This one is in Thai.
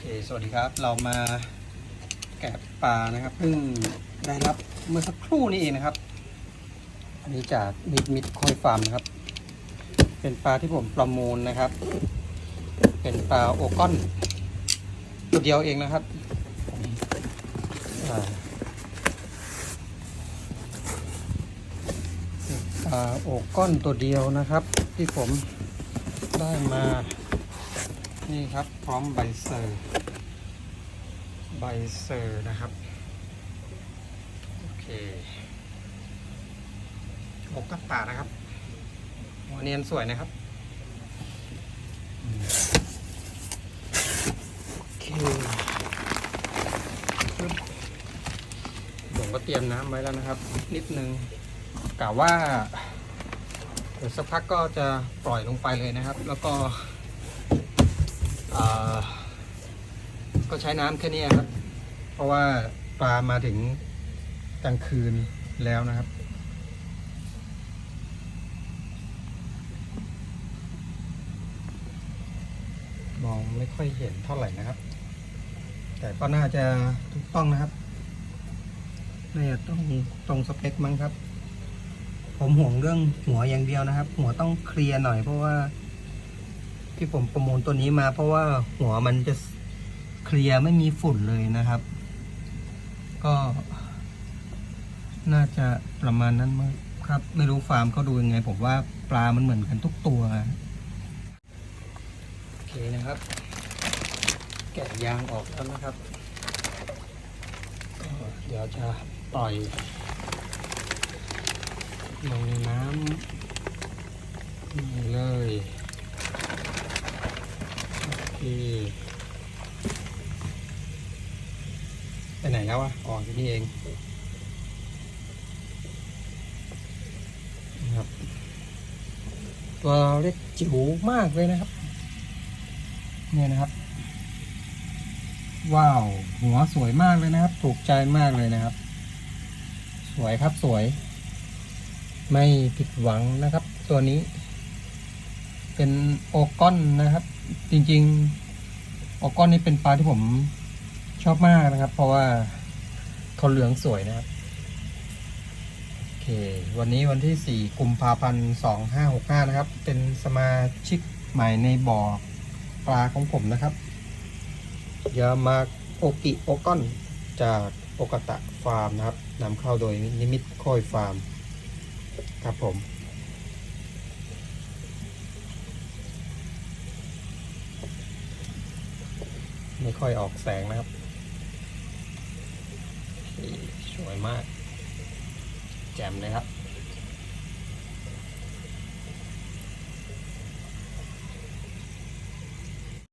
เคสวัสดีครับ เรามาแกะปลานะครับ เพิ่งได้รับเมื่อสักครู่นี้เองนะครับ อันนี้จากมิดมิดคอยฟาร์มนะครับ เป็นปลาที่ผมประมูลนะครับ เป็นปลาโอกอน ตัวเดียวเองนะครับ ปลาโอกอนตัวเดียวนะครับ ที่ผมได้มา นี่ครับพร้อมใบเซอร์ใบเซอร์นะครับโอเคโอกกัตตานะครับหัวเนียนสวยนะครับโอเคผมก็เตรียมน้ำไว้แล้วนะครับ นิดนึงกะว่าเดี๋ยวสักพักก็จะปล่อยลงไปเลยนะครับ แล้วก็ ก็ใช้น้ำแค่นี้ครับ เพราะว่าปลามาถึงกลางคืนแล้วนะครับ มองไม่ค่อยเห็นเท่าไหร่นะครับ แต่ก็น่าจะถูกต้องนะครับน่าจะต้องตรงสเปคมั้งครับ ผมห่วงเรื่องหัวอย่างเดียวนะครับ หัวต้องเคลียร์หน่อยเพราะว่า ที่ผมประมูลตัวนี้มา เพราะว่าหัวมันจะเคลียร์ไม่มีฝุ่นเลยนะครับ ก็ น่าจะประมาณนั้นมั้งครับ ไม่รู้ฟาร์มเขาดูยังไง ผมว่าปลามันเหมือนกันทุกตัวโอเคนะครับ แกะยางออกแล้วนะครับก็เดี๋ยวจะปล่อยลงน้ำนี่เลย โอเคไปไหนแล้ววะอ๋อที่นี่เองนะครับ ตัวเล็กจิ๋วมากเลยนะครับ เนี่ยนะครับ ว้าว หัวสวยมากเลยนะครับ ถูกใจมากเลยนะครับ สวยครับสวย ไม่ผิดหวังนะครับ ตัวนี้ เป็นโอกอนนะครับ จริงๆโอกอนนี่เป็นปลาที่ผมชอบมากนะครับ เพราะว่าเขาเหลืองสวยนะครับ โอเค วันนี้วันที่ 4 กุมภาพันธ์2565 นะครับ เป็นสมาชิกใหม่ในบ่อปลาของผมนะครับยามาโอกิโอกอนจากโอกตะฟาร์มนะครับนำเข้าโดยนิมิตโคอยฟาร์ม ครับผม ไม่ค่อยออกแสงนะครับ สวยมาก แจ่มเลยครับ